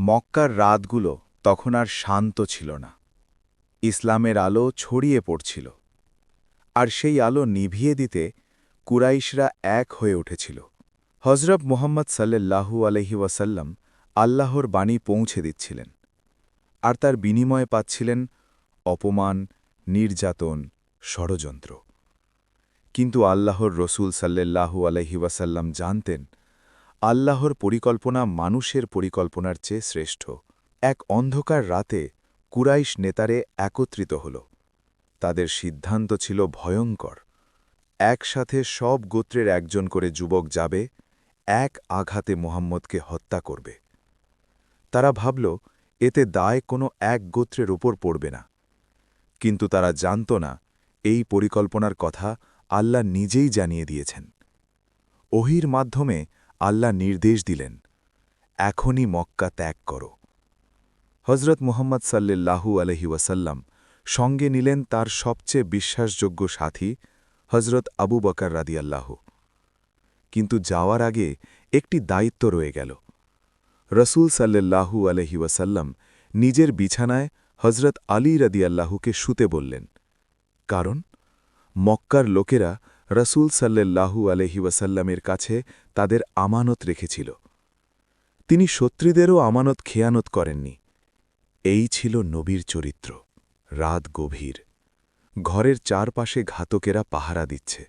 মক্কার রাতগুলো তখন আর শান্ত ছিল না। ইসলামের আলো ছড়িয়ে পড়ছিল। আর সেই আলো নিভিয়ে দিতে কুরাইশরা এক হয়ে উঠেছিল। হজরত মোহাম্মদ সাল্লাল্লাহু আলহি ওয়াসাল্লাম আল্লাহর বাণী পৌঁছে দিচ্ছিলেন। আর তার বিনিময়ে পাচ্ছিলেন অপমান, নির্যাতন, ষড়যন্ত্র। কিন্তু আল্লাহর রসুল সাল্লাল্লাহু আলহি জানতেন আল্লাহর পরিকল্পনা মানুষের পরিকল্পনার চেয়ে শ্রেষ্ঠ। এক অন্ধকার রাতে কুরাইশ নেতারে একত্রিত হল। তাদের সিদ্ধান্ত ছিল ভয়ঙ্কর। একসাথে সব গোত্রের একজন করে যুবক যাবে, এক আঘাতে মোহাম্মদকে হত্যা করবে। তারা ভাবল, এতে দায় কোনো এক গোত্রের ওপর পড়বে না। কিন্তু তারা জানত না, এই পরিকল্পনার কথা আল্লাহ নিজেই জানিয়ে দিয়েছেন। ওহির মাধ্যমে আল্লাহ নির্দেশ দিলেন, এখনই মক্কা ত্যাগ করো। হজরত মুহম্মদ সাল্লাল্লাহু আলহি ওয়াসাল্লাম সঙ্গে নিলেন তার সবচেয়ে বিশ্বাসযোগ্য সাথী হজরত আবু বকার রাদিয়াল্লাহ। কিন্তু যাওয়ার আগে একটি দায়িত্ব রয়ে গেল। রসুল সাল্লাল্লাহু আলহি ওয়াসাল্লাম নিজের বিছানায় হজরত আলী রাদিয়াল্লাহুকে শুতে বললেন, কারণ মক্কার লোকেরা রসুল সাল্লাল্লাহু আলহি ওয়াসাল্লামের কাছে তাদের আমানত রেখেছিল। তিনি শত্রীদেরও আমানত খেয়ানত করেননি। এই ছিল নবীর চরিত্র। রাত গভীর। ঘরের চারপাশে ঘাতকেরা পাহারা দিচ্ছে।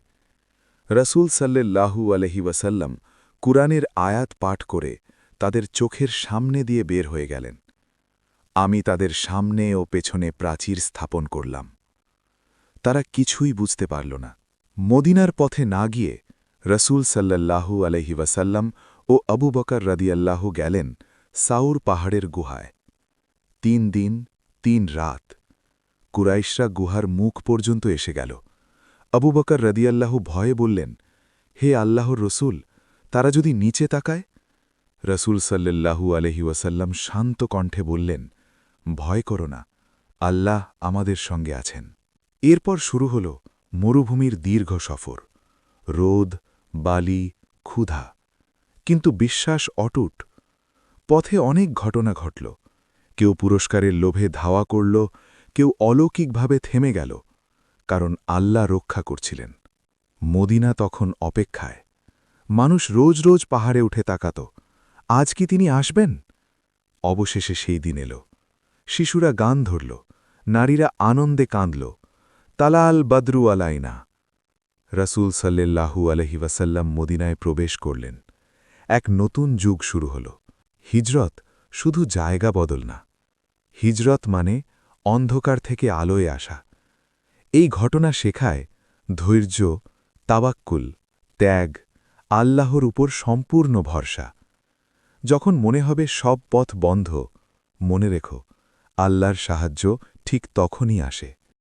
রসুল সাল্লাল্লাহু আলহি ওয়াসাল্লাম কুরআনের আয়াত পাঠ করে তাদের চোখের সামনে দিয়ে বের হয়ে গেলেন। আমি তাদের সামনে ও পেছনে প্রাচীর স্থাপন করলাম। তারা কিছুই বুঝতে পারল না। মদিনার পথে না গিয়ে রসুল সাল্লাল্লাহু আলহি ওয়াসাল্লাম ও আবু বকর রদিয়াল্লাহু গেলেন সাউর পাহাড়ের গুহায়। তিন দিন, তিন রাত কুরাইশরা গুহার মুখ পর্যন্ত এসে গেল। আবু বকর রদিয়াল্লাহু ভয়ে বললেন, হে আল্লাহর রসুল, তারা যদি নিচে তাকায়? রসুল সাল্লাল্লাহু আলহি ওয়াসাল্লাম শান্ত কণ্ঠে বললেন, ভয় করো না, আল্লাহ আমাদের সঙ্গে আছেন। এরপর শুরু হল মরুভূমির দীর্ঘ সফর, রোদ, বালি, ক্ষুধা। কিন্তু বিশ্বাস অটুট। পথে অনেক ঘটনা ঘটল। কেউ পুরস্কারের লোভে ধাওয়া করল, কেউ অলৌকিকভাবে থেমে গেল, কারণ আল্লাহ রক্ষা করছিলেন। মদিনা তখন অপেক্ষায়। মানুষ রোজ রোজ পাহাড়ে উঠে তাকাত। আজ কি তিনি আসবেন? অবশেষে সেই দিন এল। শিশুরা গান ধরল, নারীরা আনন্দে কাঁদল। তালা আল বদরু আলাইনা। রসুল সাল্লাল্লাহু আলহি ওয়াসাল্লাম মদিনায় প্রবেশ করলেন। এক নতুন যুগ শুরু হল। হিজরত শুধু জায়গা বদল না। হিজরত মানে অন্ধকার থেকে আলোয় আসা। এই ঘটনা শেখায় ধৈর্য তাবাক্কুল ত্যাগ, আল্লাহর উপর সম্পূর্ণ ভরসা। যখন মনে হবে সব পথ বন্ধ, মনে রেখো, আল্লাহর সাহায্য ঠিক তখনই আসে।